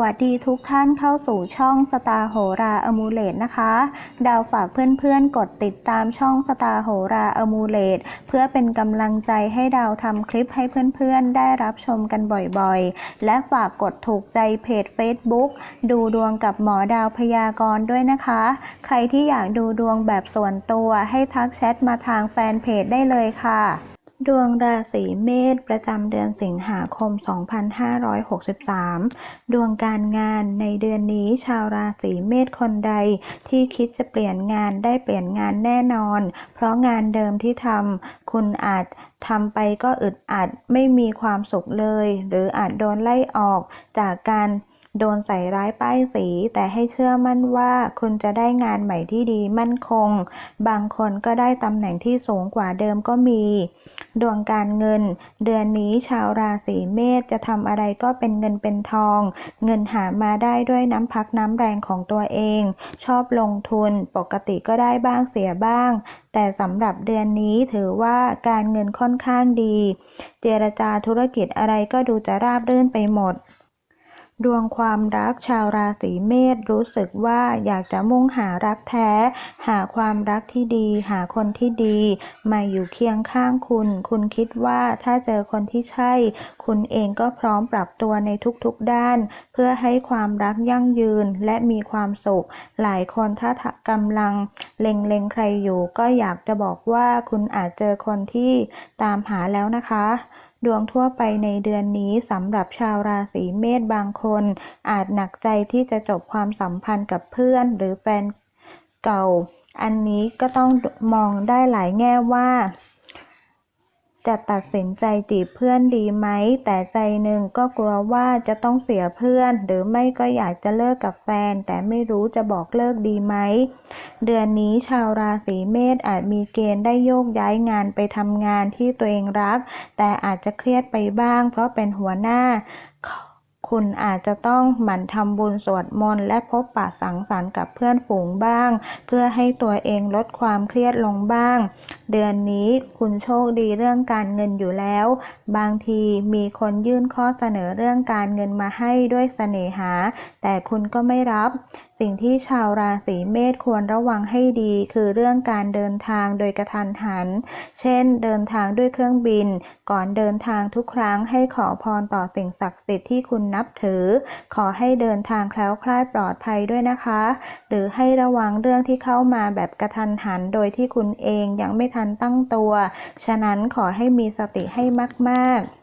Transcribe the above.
วัสดีทุกท่านเข้าสู่ช่องสตาโหราอมูเลตนะคะ ดาวฝากเพื่อนๆ กดติดตามช่องสตาโหราอมูเลตเพื่อเป็นกำลังใจให้ดาวทำคลิปให้เพื่อนๆ ได้รับชมกันบ่อยๆ และฝากกดถูกใจเพจ Facebook ดูดวงกับหมอดาวพยากรณ์ด้วยนะคะ ใครที่อยากดูดวงแบบส่วนตัวให้ทักแชทมาทางแฟนเพจได้เลยค่ะ ดวงราศีเมษประจำเดือนสิงหาคม 2563 ดวงการงานในเดือนนี้ชาวราศีเมษคนใดที่คิดจะเปลี่ยนงานได้เปลี่ยนงานแน่นอน เพราะงานเดิมที่ทำคุณอาจทำไปก็อึดอัดไม่มีความสุขเลย หรืออาจโดนไล่ออกจากการ โดนใส่ร้ายป้ายสี แต่ให้เชื่อมั่นว่าคุณจะได้งานใหม่ที่ดีมั่นคง บางคนก็ได้ตำแหน่งที่สูงกว่าเดิมก็มี ดวงการเงิน เดือนนี้ชาวราศีเมษจะทำอะไรก็เป็นเงินเป็นทอง เงินหามาได้ด้วยน้ำพักน้ำแรงของตัวเอง ชอบลงทุนปกติก็ได้บ้างเสียบ้าง แต่สำหรับเดือนนี้ถือว่าการเงินค่อนข้างดี เจรจาธุรกิจอะไรก็ดูจะราบรื่นไปหมด ดวงความรักชาวราศีเมษรู้สึกว่าอยากจะมุ่งหารักแท้ หาความรักที่ดี หาคนที่ดี มาอยู่เคียงข้างคุณ คุณคิดว่าถ้าเจอคนที่ใช่ คุณเองก็พร้อมปรับตัวในทุกๆด้าน เพื่อให้ความรักยั่งยืนและมีความสุข หลายคนถ้ากำลังเล็งๆใครอยู่ ก็อยากจะบอกว่าคุณอาจเจอคนที่ตามหาแล้วนะคะ ดวงทั่วไปในเดือนนี้สำหรับชาวราศีเมษบางคน อาจหนักใจที่จะจบความสัมพันธ์กับเพื่อนหรือแฟนเก่า อันนี้ก็ต้องมองได้หลายแง่ว่า จะตัดสินใจจีบเพื่อนดีไหม แต่ใจหนึ่งก็กลัวว่าจะต้องเสียเพื่อน หรือไม่ก็อยากจะเลิกกับแฟน แต่ไม่รู้จะบอกเลิกดีไหม เดือนนี้ชาวราศีเมษอาจมีเกณฑ์ได้โยกย้ายงานไปทำงานที่ตัวเองรัก แต่อาจจะเครียดไปบ้าง เพราะเป็นหัวหน้า คุณอาจจะต้องหมั่นทำบุญสวดมนต์และพบปะสังสรรค์กับเพื่อนฝูงบ้าง เพื่อให้ตัวเองลดความเครียดลงบ้าง เดือนนี้คุณโชคดีเรื่องการเงินอยู่แล้ว บางทีมีคนยื่นข้อเสนอเรื่องการเงินมาให้ด้วยเสน่หา แต่คุณก็ไม่รับสิ่งที่ชาวราศีเมษควรระวังให้ดี คือเรื่องการเดินทางโดยกระทันหัน เช่น เดินทางด้วยเครื่องบิน ก่อนเดินทางทุกครั้งให้ขอพรต่อสิ่งศักดิ์สิทธิ์ที่คุณนับถือ ขอให้เดินทางแคล้วคลาดปลอดภัยด้วยนะคะ หรือให้ระวังเรื่องที่เข้ามาแบบกระทันหัน โดยที่คุณเองยังไม่ทันตั้งตัว ฉะนั้นขอให้มีสติให้มาก ๆ